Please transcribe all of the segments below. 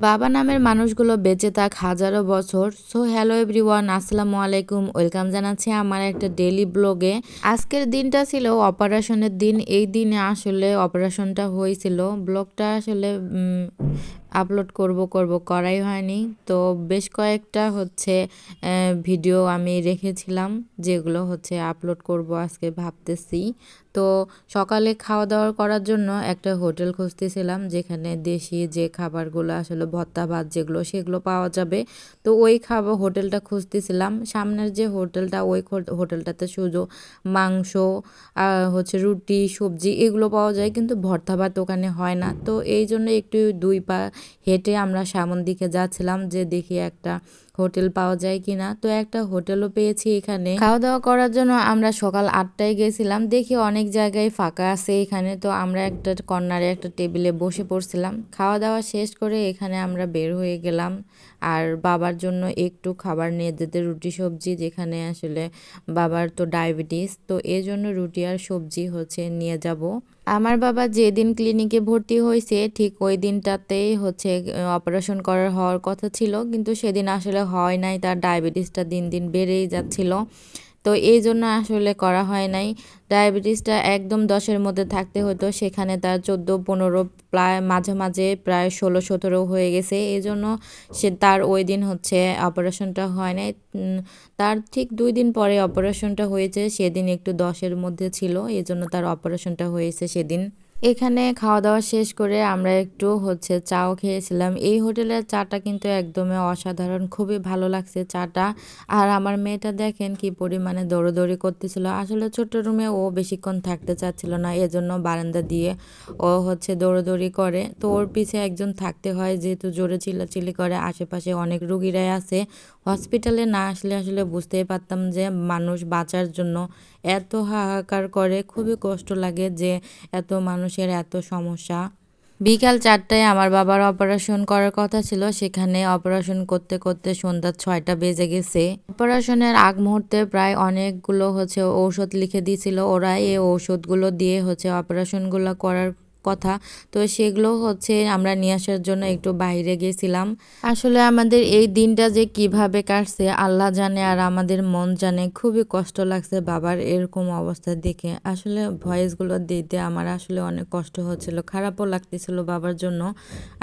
বাবা নামের মানুষগুলো বেঁচে থাক হাজারো বছর। সো, হ্যালো এভরিওয়ান, আসসালামু আলাইকুম। ওয়েলকাম জানাচ্ছি আমার একটা ডেলি ব্লগে। আজকের দিনটা ছিল অপারেশনের দিন। এই দিনে আসলে অপারেশনটা হয়েছিল। ব্লগটা আসলে আপলোড করব করব, করাই হয়নি। তো বেশ কয়েকটা হচ্ছে ভিডিও আমি রেখেছিলাম, যেগুলো হচ্ছে আপলোড করব আজকে ভাবতেছি। তো সকালে খাওয়া দাওয়া করার জন্য একটা হোটেল খুঁজতেছিলাম, যেখানে দেশি যে খাবারগুলো আসলে ভত্তা ভাত যেগুলো, সেগুলো পাওয়া যাবে। তো ওই খাবার হোটেলটা খুঁজতেছিলাম। সামনের যে হোটেলটা, ওই হোটেলটাতে শুধু মাংস হচ্ছে রুটি, সবজি এগুলো পাওয়া যায়, কিন্তু ভর্তা, ভাত ওখানে হয় না। তো এই জন্য একটু দুই পা হেঁটে আমরা সামন দিকে যাচ্ছিলাম যে দেখি একটা হোটেল পাওয়া যায় কিনা। তো একটা হোটেলও পেয়েছি এখানে। খাওয়া দাওয়া করার জন্য আমরা সকাল আটটায় গেছিলাম। দেখি অনেক জায়গায় ফাঁকা আছে এখানে। তো আমরা একটা কর্নারে একটা টেবিলে বসে পড়ছিলাম। খাওয়া দাওয়া শেষ করে এখানে আমরা বের হয়ে গেলাম। আর বাবার জন্য একটু খাবার নিয়ে যেতে রুটি, সবজি, যেখানে আসলে বাবার তো ডায়াবেটিস। তো এই জন্য রুটি আর সবজি হচ্ছে নিয়ে যাব। আমার বাবা যেদিন ক্লিনিকে ভর্তি হয়েছে, ঠিক ওই দিনটাতেই হচ্ছে অপারেশন করার হওয়ার কথা ছিল। কিন্তু সেদিন আসলে হয় নাই, তার ডায়াবেটিসটা দিন দিন বেড়েই যাচ্ছিল। তো এই জন্য আসলে করা হয় নাই। ডায়াবেটিসটা একদম দশের মধ্যে থাকতে হতো, সেখানে তার চোদ্দ, পনেরো প্রায় মাঝে মাঝে প্রায় ষোলো, সতেরো হয়ে গেছে। এই জন্য সে তার ওই দিন হচ্ছে অপারেশনটা হয় নাই। তার ঠিক দুই দিন পরে অপারেশনটা হয়েছে, সেদিন একটু দশের মধ্যে ছিল, এই জন্য তার অপারেশনটা হয়েছে সেদিন। এখানে খাওয়া দাওয়া শেষ করে আমরা একটু হচ্ছে চাও খেয়েছিলাম। এই হোটেলের চাটা কিন্তু একদমই অসাধারণ, খুবই ভালো লাগছে চাটা। আর আমার মেয়েটা দেখেন কি পরিমাণে দৌড়োদৌড়ি করতেছিল। আসলে ছোট রুমে ও বেশিক্ষণ থাকতে চাচ্ছিল না, এজন্য বারান্দা দিয়ে ও হচ্ছে দৌড়োদৌড়ি করে। তো ওর পিছে একজন থাকতে হয়, যেহেতু জোরে চিল্লাচিল্লি করে, আশেপাশে অনেক রুগীরাই আছে। হসপিটালে না আসলে আসলে বুঝতেই পারতাম যে মানুষ বাঁচার জন্য এত হাহাকার করে, খুবই কষ্ট লাগে যে এত মানুষের এত সমস্যা। বিকাল চারটায় আমার বাবার অপারেশন করার কথা ছিল, সেখানে অপারেশন করতে করতে সন্ধ্যা ছয়টা বেজে গেছে। অপারেশনের আগ মুহূর্তে প্রায় অনেকগুলো হচ্ছে ঔষধ লিখে দিয়েছিল, ওরা এই ঔষধগুলো দিয়ে হচ্ছে অপারেশনগুলো করার কথা। তো সেগুলো হচ্ছে আমরা নিয়ে আসার জন্য একটু বাইরে গেছিলাম। আসলে আমাদের এই দিনটা যে কীভাবে কাটছে, আল্লাহ জানে আর আমাদের মন জানে। খুবই কষ্ট লাগছে বাবার এরকম অবস্থা দেখে। আসলে ভয়েসগুলো দিতে আমার আসলে অনেক কষ্ট হচ্ছিল, খারাপও লাগতেছিল বাবার জন্য।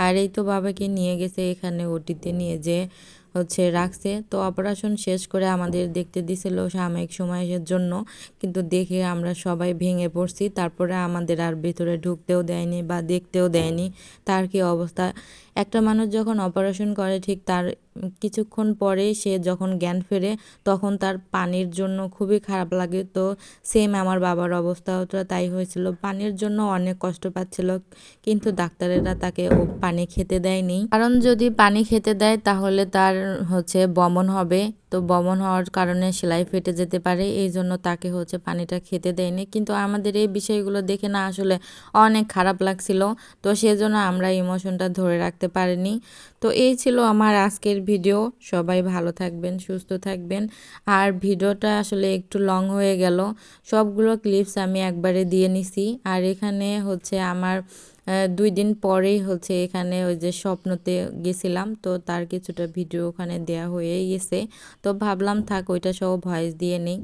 আর এই তো বাবাকে নিয়ে গেছে এখানে ওটিতে নিয়ে যে হচ্ছে রাখছে। তো অপারেশন শেষ করে আমাদের দেখতে দিছিল সাময়িক সময়ের জন্য। কিন্তু দেখে আমরা সবাই ভেঙে পড়ছি। তারপরে আমাদের আর ভিতরে ঢুকতেও দেয়নি বা দেখতেও দেয়নি তার কি অবস্থা। একটা মানুষ যখন অপারেশন করে ঠিক তার কিছুক্ষণ পরে সে যখন জ্ঞান ফেরে তখন তার পানির জন্য খুবই খারাপ লাগে। তো সেম আমার বাবার অবস্থাও তাই হয়েছিল। পানির জন্য অনেক কষ্ট পাচ্ছিল কিন্তু ডাক্তারেরা তাকে ও পানি খেতে দেয়নি। কারণ যদি পানি খেতে দেয় তাহলে তার হচ্ছে বমন হবে। তো বমন হওয়ার কারণে সেলাই ফেটে যেতে পারে, এই জন্য তাকে হচ্ছে পানিটা খেতে দেয়নি। কিন্তু আমাদের এই বিষয়গুলো দেখে না আসলে অনেক খারাপ লাগছিল। তো সেজন্য আমরা ইমোশনটা ধরে রাখতে পারিনি। তো এই ছিল আমার আজকের ভিডিও। সবাই ভালো থাকবেন, সুস্থ থাকবেন। আর ভিডিওটা আসলে একটু লং হয়ে গেল। সবগুলো ক্লিপস আমি একবারে দিয়ে নিছি। আর এখানে হচ্ছে আমার দুই দিন পরেই হচ্ছে এখানে ওই যে স্বপ্নতে গেছিলাম, তো তার কিছুটা ভিডিও ওখানে দেয়া হয়ে গেছে। তো ভাবলাম থাক, ওইটা সব ভয়েস দিয়ে নেই।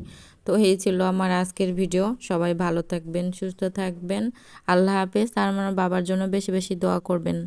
তো এই ছিল আমার আজকের ভিডিও সবাই ভালো থাকবেন, সুস্থ থাকবেন। আল্লাহ হাফেজ। আর আমার বাবার জন্য বেশি বেশি দোয়া করবেন।